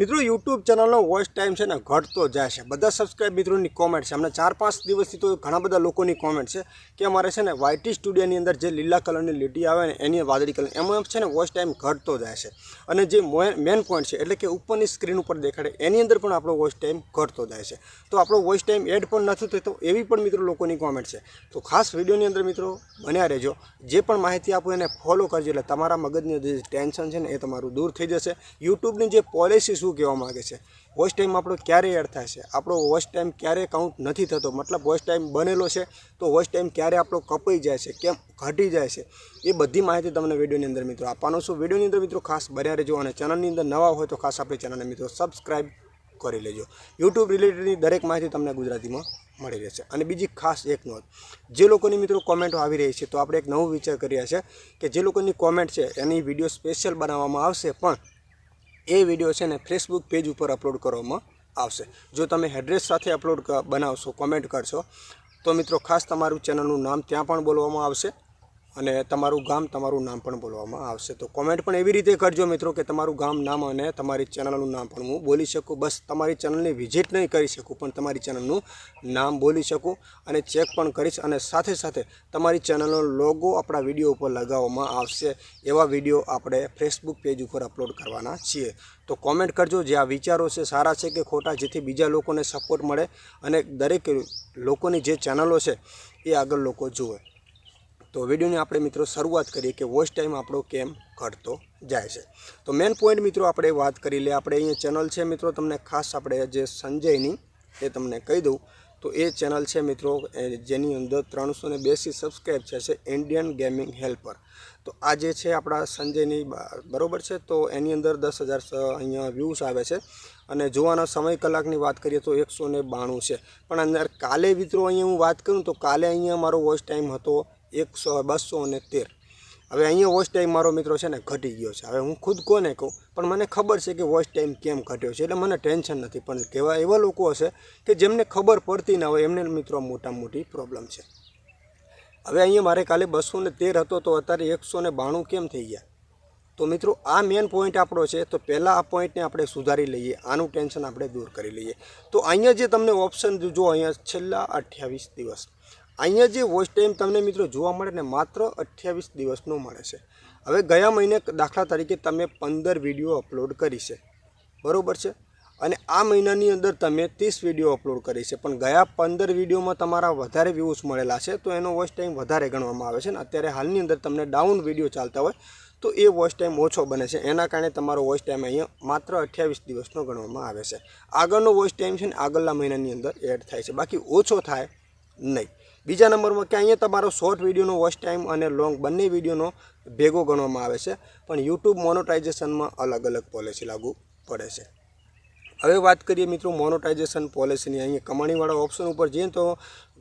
મિત્રો YouTube ચેનલનો voice time છે ને ઘટતો જાય છે. બધા સબસ્ક્રાઇબ મિત્રોની કોમેન્ટ છે. હમણાં ચાર પાંચ દિવસથી તો ઘણા બધા લોકોની કોમેન્ટ છે કે અમારે છે ને વાયટી સ્ટુડિયોની અંદર જે લીલા કલરની લીટી આવે ને એની વાદળી કલર એમાં છે ને વોઇસ ટાઈમ ઘટતો જાય છે. અને જે મેન પોઈન્ટ છે, એટલે કે ઉપરની સ્ક્રીન ઉપર દેખાડે, એની અંદર પણ આપણો વોઇસ ટાઈમ ઘટતો જાય છે. તો આપણો વોઇસ ટાઈમ એડ પણ નથી થતો, એવી પણ મિત્રો લોકોની કોમેન્ટ છે. તો ખાસ વિડીયોની અંદર મિત્રો બન્યા રહેજો. જે પણ માહિતી આપો એને ફોલો કરજો, એટલે તમારા મગજનું જે ટેન્શન છે ને એ તમારું દૂર થઈ જશે. યુટ્યુબની જે પોલિસી શું કહેવા માગે છે? વોચ ટાઈમ આપણો ક્યારે એડ થાય છે. આપણો વોચ ટાઈમ ક્યારે કાઉન્ટ નથી થતો. મતલબ વોચ ટાઈમ બનેલો છે, તો વોચ ટાઈમ ક્યારે આપણો કપાઈ જાય છે, કેમ ઘટી જાય છે, એ બધી માહિતી તમને વિડીયોની અંદર મિત્રો આપવાનો છું. વિડીયોની અંદર મિત્રો ખાસ બન્યા રહેજો અને ચેનલની અંદર નવા હોય તો ખાસ આપણી ચેનલને મિત્રો સબસ્ક્રાઈબ કરી લેજો. યુટ્યુબ રિલેટેડની દરેક માહિતી તમને ગુજરાતીમાં મળી રહેશે. અને બીજી ખાસ એક નોંધ. જે લોકોની મિત્રો કોમેન્ટો આવી રહી છે, તો આપણે એક નવો વિચાર કર્યા છે કે જે લોકોની કોમેન્ટ છે, એની વીડિયો સ્પેશિયલ બનાવવામાં આવશે, પણ એ વીડિયો છે ને ફેસબુક પેજ ઉપર અપલોડ કરવામાં આવશે. જો તમે એડ્રેસ સાથે અપલોડ બનાવશો કોમેન્ટ કરશો, તો મિત્રો ખાસ તમારું ચેનલનું નામ ત્યાં પણ બોલવામાં આવશે. અને તમારું ગામ તમારું નામ પણ બોલવામાં આવશે. તો કોમેન્ટ પણ એવી રીતે કરજો મિત્રો કે તમારું ગામ, નામ અને તમારી ચેનલનું નામ પણ હું બોલી શકું. બસ તમારી ચેનલની વિઝિટ નહીં કરી શકું, પણ તમારી ચેનલનું નામ બોલી શકું અને ચેક પણ કરીશ અને સાથે સાથે તમારી ચેનલનો લોગો આપણા વીડિયો ઉપર લગાવવામાં આવશે. એવા વીડિયો આપણે ફેસબુક પેજ ઉપર અપલોડ કરવાના છીએ. તો કોમેન્ટ કરજો, જે આ વિચારો છે સારા છે કે ખોટા, જેથી બીજા લોકોને સપોર્ટ મળે અને દરેક લોકોની જે ચેનલો છે એ આગળ લોકો જુએ. તો વિડીયોની આપણે મિત્રો શરૂઆત કરીએ કે વોચ ટાઈમ આપણો કેમ ઘટતો જાય છે. તો મેન પોઈન્ટ મિત્રો આપણે વાત કરી લે, આપણે અહીંયા ચેનલ છે મિત્રો, તમને ખાસ આપણે જે સંજયની એ તમને કહી દઉં. તો એ ચેનલ છે મિત્રો જેની અંદર ત્રણસો ને બેસી સબસ્ક્રાઈબ છે છે ઇન્ડિયન ગેમિંગ હેલ્પર તો આ જે છે આપણા સંજયની બરોબર છે? તો એની અંદર દસ હજાર અહીંયા વ્યૂઝ આવે છે. અને જોવાના સમય કલાકની વાત કરીએ તો એકસો ને બાણું છે. પણ અંદર કાલે મિત્રો અહીંયા હું વાત કરું તો કાલે અહીંયા મારો વોચ ટાઈમ હતો એકસો બસો અને તેર. હવે અહીંયા વોચ ટાઈમ મારો મિત્રો છે ને ઘટી ગયો છે. હવે હું ખુદ કોને કહું? પણ મને ખબર છે કે વોચ ટાઈમ કેમ ઘટ્યો છે, એટલે મને ટેન્શન નથી. પણ કેવા એવા લોકો હશે કે જેમને ખબર પડતી ના હોય, એમને મિત્રો મોટા મોટી પ્રોબ્લેમ છે. હવે અહીંયા મારે કાલે બસો ને તેર હતો, તો અત્યારે એકસો ને બાણું કેમ થઈ ગયા? તો મિત્રો, આ મેન પોઈન્ટ આપણો છે, તો પહેલાં આ પોઈન્ટને આપણે સુધારી લઈએ. આનું ટેન્શન આપણે દૂર કરી લઈએ. તો અહીંયા જે તમને ઓપ્શન જો અહીંયા છેલ્લા અઠ્યાવીસ દિવસ અહીંયા જે વોચ ટાઈમ તમને મિત્રો જોવા મળે ને માત્ર અઠ્યાવીસ દિવસનો મળે છે. હવે ગયા મહિને દાખલા તરીકે તમે પંદર વીડિયો અપલોડ કરી છે. બરાબર છે? અને આ મહિનાની અંદર તમે ત્રીસ વીડિયો અપલોડ કરી છે. પણ ગયા પંદર વિડીયોમાં તમારા વધારે વ્યૂઝ મળેલા છે, તો એનો વોચ ટાઈમ વધારે ગણવામાં આવે છે ને અત્યારે હાલની અંદર તમને ડાઉન વીડિયો ચાલતા હોય, તો એ વોચ ટાઈમ ઓછો બને છે. એના કારણે તમારો વોચ ટાઈમ અહીંયા માત્ર અઠ્યાવીસ દિવસનો ગણવામાં આવે છે. આગળનો વોચ ટાઈમ છે ને આગળના મહિનાની અંદર એડ થાય છે. બાકી ઓછો થાય નહીં. બીજા નંબરમાં કે અહીંયા તમારો શોર્ટ વિડીયોનો વોચ ટાઈમ અને લોંગ બંને વિડીયોનો ભેગો ગણવામાં આવે છે, પણ યુટ્યુબ મોનોટાઇઝેશનમાં અલગ અલગ પોલિસી લાગુ પડે છે. હવે વાત કરીએ મિત્રો મોનોટાઇઝેશન પોલિસીની અહીંયા કમાણીવાળા ઓપ્શન ઉપર જઈએ તો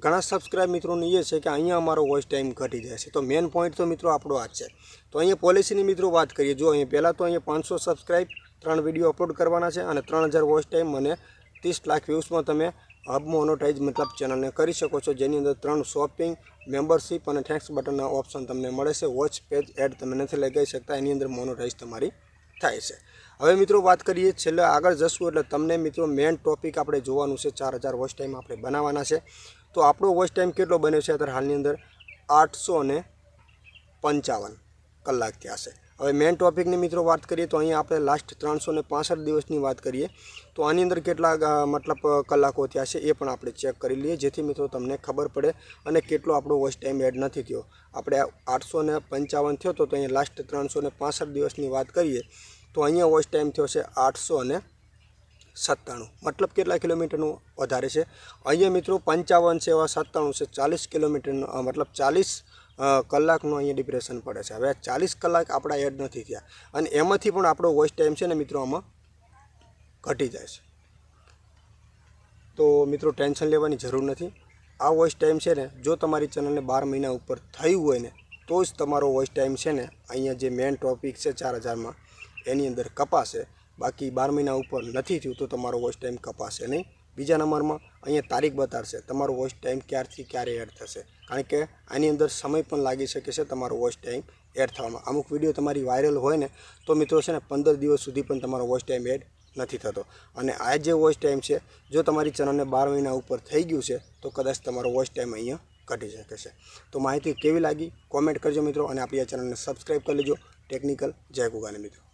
ઘણા સબસ્ક્રાઇબ મિત્રોને એ છે કે અહીંયા અમારો વોચ ટાઈમ ઘટી જાય છે. તો મેન પોઈન્ટ તો મિત્રો આપણો આ છે. તો અહીંયા પોલિસીની મિત્રો વાત કરીએ, જો અહીંયા પહેલાં તો અહીંયા પાંચસો સબસ્ક્રાઇબ ત્રણ વીડિયો અપલોડ કરવાના છે અને ત્રણ હજાર વોચ ટાઈમ અને ત્રીસ લાખ વ્યૂઝમાં તમે હબ મોનોટાઇઝ મતલબ ચેનલને કરી શકો છો, જેની અંદર ત્રણ શોપિંગ મેમ્બરશીપ અને થેન્ક્સ બટનના ઓપ્શન તમને મળે છે. વોચ પેજ એડ તમે નથી લગાવી શકતા, એની અંદર મોનોટાઇઝ તમારી થાય છે. હવે મિત્રો વાત કરીએ છેલ્લે આગળ જશું, એટલે તમને મિત્રો મેન ટોપિક આપણે જોવાનું છે, ચાર હજાર વોચ ટાઈમ આપણે બનાવવાના છે. તો આપણો વોચ ટાઈમ કેટલો બન્યો છે? અત્યારે હાલની અંદર આઠસો પંચાવન કલાક થયા છે. હવે મેન ટોપિકની મિત્રો વાત કરીએ તો અહીંયા આપણે લાસ્ટ ત્રણસો ને પાસઠ દિવસની વાત કરીએ. તો આની અંદર કેટલા મતલબ કલાકો થયા છે એ પણ આપણે ચેક કરી લઈએ. જેથી મિત્રો તમને ખબર પડે અને કેટલો આપણો વોચ ટાઈમ એડ નથી થયો. આપણે આઠસો ને પંચાવન થયો તો અહીંયા લાસ્ટ ત્રણસો ને પાસઠ દિવસની વાત કરીએ તો અહીંયા વોચ ટાઈમ થયો છે આઠસો અને સત્તાણું. મતલબ કેટલા કિલોમીટરનું વધારે છે? અહીંયા મિત્રો પંચાવન છે એવા સત્તાણું છે. ચાલીસ કિલોમીટરનું મતલબ ચાલીસ કલાકનું અહીંયા ડિપ્રેશન પડે છે. હવે ચાલીસ કલાક આપણા એડ નથી થયા. અને એમાંથી પણ આપણો વોઇસ ટાઈમ છે ને મિત્રો આમાં ઘટી જાય છે. તો મિત્રો ટેન્શન લેવાની જરૂર નથી. આ વોઇસ ટાઈમ છે ને, જો તમારી ચેનલને બાર મહિના ઉપર થયું હોય ને, તો જ તમારો વોઇસ ટાઈમ છે ને, અહીંયા જે મેન ટોપિક છે ચાર હજારમાં, એની અંદર કપાશે. બાકી બાર મહિના ઉપર નથી થયું તો તમારો વોઇસ ટાઈમ કપાશે નહીં. બીજા નંબરમાં અહીંયા તારીખ બતાવશે તમારો વોચ ટાઈમ ક્યારથી ક્યારે એડ થશે. કારણ કે આની અંદર સમય પણ લાગી શકે છે તમારો વોચ ટાઈમ એડ થવામાં. અમુક વીડિયો તમારી વાયરલ હોય ને, તો મિત્રો છે ને પંદર દિવસ સુધી પણ તમારો વોચ ટાઈમ એડ નથી થતો. અને આ જે વોચ ટાઈમ છે, જો તમારી ચેનલને બાર મહિના ઉપર થઈ ગયું છે, તો કદાચ તમારો વોચ ટાઈમ અહીંયા ઘટી શકે છે. તો માહિતી કેવી લાગી? કોમેન્ટ કરજો મિત્રો અને આપણી આ ચેનલને સબસ્ક્રાઈબ કરી લેજો. ટેકનિકલ જય ગુગાને મિત્રો.